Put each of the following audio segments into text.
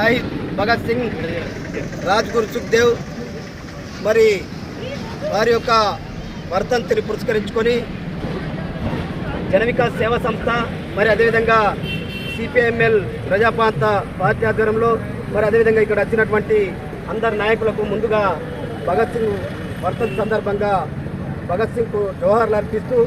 షాహిద్ భగత్ సింగ్ రాజ్గురు సుఖ్దేవ్ మరి వారి యొక్క వర్ధంతిని పురస్కరించుకొని జనవికాస్ సేవా సంస్థ మరి అదేవిధంగా సిపిఐఎంఎల్ ప్రజాపాంత పార్టీ ఆధ్వర్యంలో మరి అదేవిధంగా ఇక్కడ వచ్చినటువంటి అందరు నాయకులకు ముందుగా భగత్ సింగ్ వర్తంతి సందర్భంగా భగత్ సింగ్కు జోహార్లు అర్పిస్తూ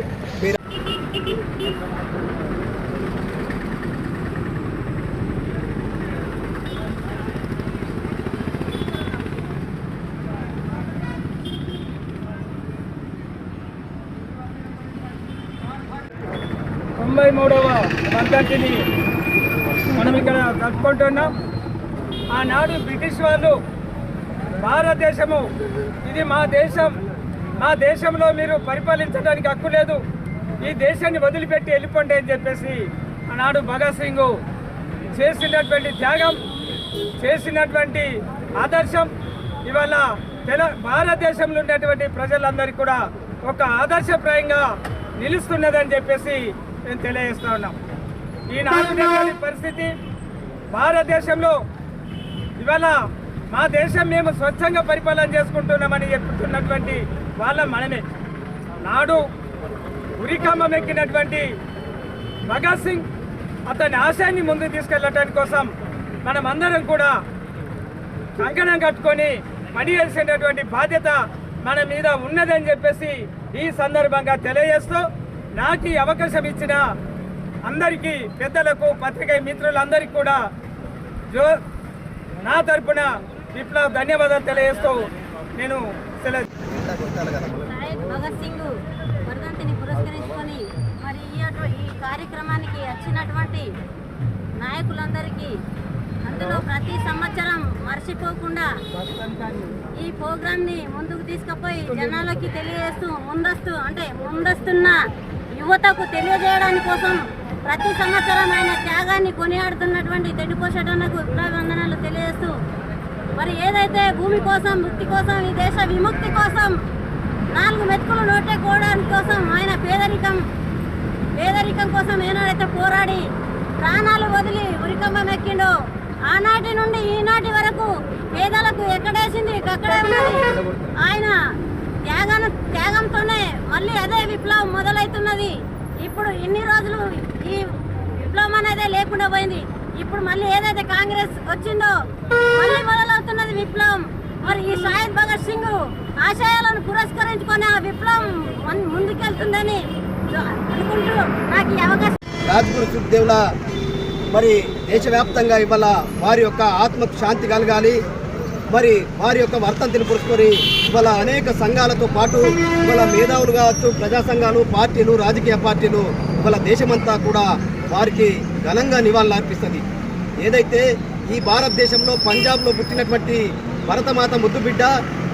ఇరవై మూడవ వర్ధంతిని మనం ఇక్కడ జరుపుకుంటున్నాం ఆనాడు బ్రిటిష్ వాళ్ళు భారతదేశము ఇది మా దేశం. మా దేశంలో మీరు పరిపాలించడానికి హక్కు లేదు. ఈ దేశాన్ని వదిలిపెట్టి వెళ్ళిపోండి అని చెప్పేసి ఆనాడు భగత్ సింగ్ చేసినటువంటి త్యాగం చేసినటువంటి ఆదర్శం. ఇవాళ తెల భారతదేశంలో ఉండేటువంటి ప్రజలందరికీ కూడా ఒక ఆదర్శప్రాయంగా నిలుస్తున్నదని చెప్పేసి మేము తెలియజేస్తా ఉన్నాం. ఈ నాలుగు పరిస్థితి భారతదేశంలో ఇవాళ మా దేశం మేము స్వచ్ఛంగా పరిపాలన చేసుకుంటున్నామని చెప్తున్నటువంటి వాళ్ళ మనమే. నాడు ఉరికమ్మం ఎక్కినటువంటి భగత్ సింగ్ అతని ఆశయాన్ని ముందుకు తీసుకెళ్ళటానికి కోసం మనం అందరం కూడా కంకణం కట్టుకొని పని చేసేటటువంటి బాధ్యత మన మీద ఉన్నదని చెప్పేసి ఈ సందర్భంగా తెలియజేస్తూ నాకు ఈ అవకాశం ఇచ్చిన అందరికీ పెద్దలకు పత్రిక మిత్రులందరికీ కూడా జో నా తరపున విప్లవ ధన్యవాదాలు తెలియజేస్తూ నేను సెలవు నాయక్ భగత్ సింగ్ వర్ధంతిని పురస్కరించుకొని మరి ఈ అటు- ఈ కార్యక్రమానికి వచ్చినటువంటి నాయకులందరికీ అందులో ప్రతి సంవత్సరం మర్చిపోకుండా ఈ ప్రోగ్రామ్ని ముందుకు తీసుకుపోయి జనాలకి తెలియజేస్తూ ముందస్తు అంటే ముందస్తున్న యువతకు తెలియజేయడానికి కోసం ప్రతి సంవత్సరం ఆయన త్యాగాన్ని కొనియాడుతున్నటువంటి తెడ్డిపోషటన్నకు విప్లవందనాలు తెలియజేస్తూ మరి ఏదైతే భూమి కోసం వృత్తి కోసం ఈ దేశ విముక్తి కోసం నాలుగు మెతుకులు నోటే కోసం ఆయన పేదరికం పేదరికం కోసం ఏనాడైతే పోరాడి ప్రాణాలు వదిలి ఉరికంబం ఎక్కిండో ఆనాటి నుండి ఈనాటి వరకు పేదలకు ఎక్కడేసింది అక్కడే ఉన్నది ఆయన త్యాగాన త్యాగంతోనే మళ్ళీ అదే విప్లవం మొదలవుతున్నది ఇప్పుడు ఇన్ని రోజులు ఈ విప్లవం అనేది లేకుండా పోయింది. ఇప్పుడు మళ్ళీ ఏదైతే కాంగ్రెస్ వచ్చిందో మళ్ళీ మొదలవుతున్నది విప్లవం. మరి ఈ షాహిద్ భగత్ సింగ్ ఆశయాలను పురస్కరించుకొని ఆ విప్లవం మన్- ముందుకెళ్తుందని అనుకుంటూ నాకు ఈ అవకాశం రాజ్గురు సుఖదేవుల మరి దేశవ్యాప్తంగా ఇవాళ వారి యొక్క ఆత్మకు శాంతి కలగాలి. మరి వారి యొక్క వర్తంతిని పురుచుకొని ఇవాళ అనేక సంఘాలతో పాటు ఇవాళ మేధావులు కావచ్చు ప్రజా సంఘాలు పార్టీలు రాజకీయ పార్టీలు ఇవాళ దేశమంతా కూడా వారికి ఘనంగా నివాళులు అర్పిస్తుంది. ఏదైతే ఈ భారతదేశంలో పంజాబ్లో పుట్టినటువంటి భరతమాత ముద్దుబిడ్డ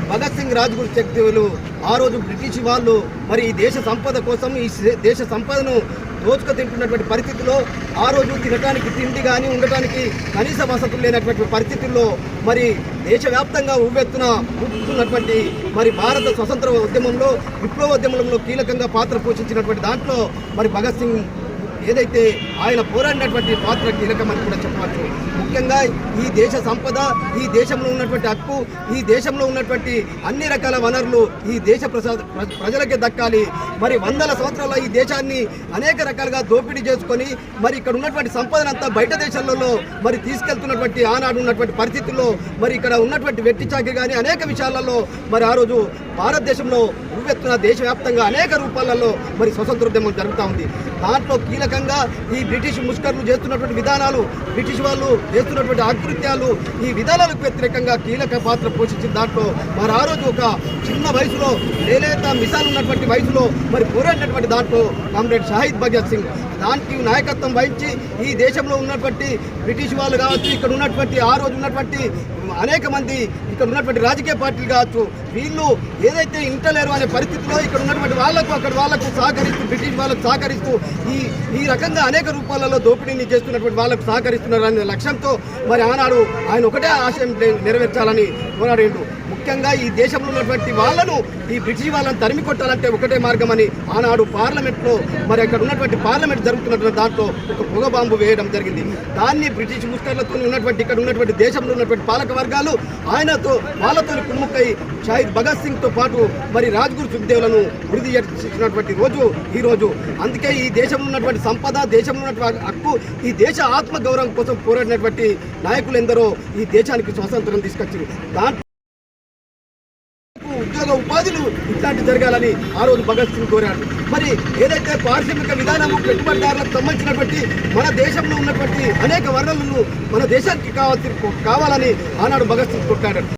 భగత్ సింగ్ రాజ్గురు శక్తులు ఆ రోజు బ్రిటిష్ వాళ్ళు మరి ఈ దేశ సంపద కోసం ఈ దేశ సంపదను దోచుక తింటున్నటువంటి పరిస్థితిలో ఆ రోజు తినడానికి తిండి కానీ ఉండటానికి కనీస వసతులు లేనటువంటి పరిస్థితుల్లో మరి దేశవ్యాప్తంగా ఉవ్వెత్తున ఊపుతున్నటువంటి మరి భారత స్వతంత్ర ఉద్యమంలో విప్లవ ఉద్యమంలో కీలకంగా పాత్ర పోషించినటువంటి దాంట్లో మరి భగత్ సింగ్ ఏదైతే ఆయన పోరాడినటువంటి పాత్ర కీలకమని కూడా చెప్పవచ్చు. ముఖ్యంగా ఈ దేశ సంపద ఈ దేశంలో ఉన్నటువంటి హక్కు ఈ దేశంలో ఉన్నటువంటి అన్ని రకాల వనరులు ఈ దేశ ప్రజా ప్రజలకే దక్కాలి. మరి వందల సంవత్సరాల ఈ దేశాన్ని అనేక రకాలుగా దోపిడీ చేసుకొని మరి ఇక్కడ ఉన్నటువంటి సంపదనంతా బయట దేశాలలో మరి తీసుకెళ్తున్నటువంటి ఆనాడు ఉన్నటువంటి పరిస్థితుల్లో మరి ఇక్కడ ఉన్నటువంటి వెట్టి చాకి కానీ అనేక విషయాలలో మరి ఆ రోజు భారతదేశంలో ఉవ్వెత్తున దేశవ్యాప్తంగా అనేక రూపాలలో మరి స్వతంత్రోద్యమం జరుగుతూ ఉంది. దాంట్లో కీలక విధంగా ఈ బ్రిటిష్ ముష్కర్లు చేస్తున్నటువంటి విధానాలు బ్రిటిష్ వాళ్ళు చేస్తున్నటువంటి ఆకృత్యాలు ఈ విధానాలకు వ్యతిరేకంగా కీలక పాత్ర పోషించిన దాంట్లో మరి ఆ రోజు ఒక చిన్న వయసులో లేలేత మిసాల్ ఉన్నటువంటి వయసులో మరి పోరాడినటువంటి దాంట్లో కామ్రేడ్ షాహిద్ భగత్ సింగ్ దానికి నాయకత్వం వహించి ఈ దేశంలో ఉన్నటువంటి బ్రిటిష్ వాళ్ళు కావచ్చు ఇక్కడ ఉన్నటువంటి ఆ రోజు ఉన్నటువంటి అనేక మంది ఇక్కడ ఉన్నటువంటి రాజకీయ పార్టీలు కావచ్చు వీళ్ళు ఏదైతే ఇంటలేరు అనే పరిస్థితిలో ఇక్కడ ఉన్నటువంటి వాళ్ళకు అక్కడ వాళ్ళకు సహకరిస్తూ బ్రిటిష్ వాళ్ళకు సహకరిస్తూ ఈ ఈ రకంగా అనేక రూపాలలో దోపిడీని చేస్తున్నటువంటి వాళ్ళకు సహకరిస్తున్నారు అనే లక్ష్యంతో మరి ఆనాడు ఆయన ఒకటే ఆశయం నెరవేర్చాలని పోరాడిండు. ముఖ్యంగా ఈ దేశంలో ఉన్నటువంటి వాళ్ళను ఈ బ్రిటిష్ వాళ్ళని తరిమి కొట్టాలంటే ఒకటే మార్గం అని ఆనాడు పార్లమెంట్లో మరి అక్కడ ఉన్నటువంటి పార్లమెంట్ జరుగుతున్నటువంటి దాంట్లో ఒక పొగ బాంబు వేయడం జరిగింది. దాన్ని బ్రిటిష్ ముస్టర్లతో ఉన్నటువంటి ఇక్కడ ఉన్నటువంటి దేశంలో ఉన్నటువంటి పాలక వర్గాలు ఆయనతో వాళ్ళతో కుమ్ముక్కై షాహిద్ భగత్ సింగ్తో పాటు మరి రాజ్గురు సుఖ్దేవ్లను వృద్ధి చేసినటువంటి రోజు ఈ రోజు. అందుకే ఈ దేశంలో ఉన్నటువంటి సంపద దేశంలో ఉన్నటువంటి హక్కు ఈ దేశ ఆత్మ గౌరవం కోసం పోరాడినటువంటి నాయకులు ఎందరో ఈ దేశానికి స్వాతంత్రం తీసుకొచ్చారు. దాంట్లో ఉద్యోగ ఉపాధులు ఇట్లాంటి జరగాలని ఆ రోజు భగత్ సింగ్ కోరాడు. మరి ఏదైతే పారిశ్రామిక విధానము పెట్టుబడిదారులకు సంబంధించినటువంటి మన దేశంలో ఉన్నటువంటి అనేక వనరులను మన దేశానికి కావాల్సి కావాలని ఆనాడు భగత్ సింగ్ కొట్టాడు.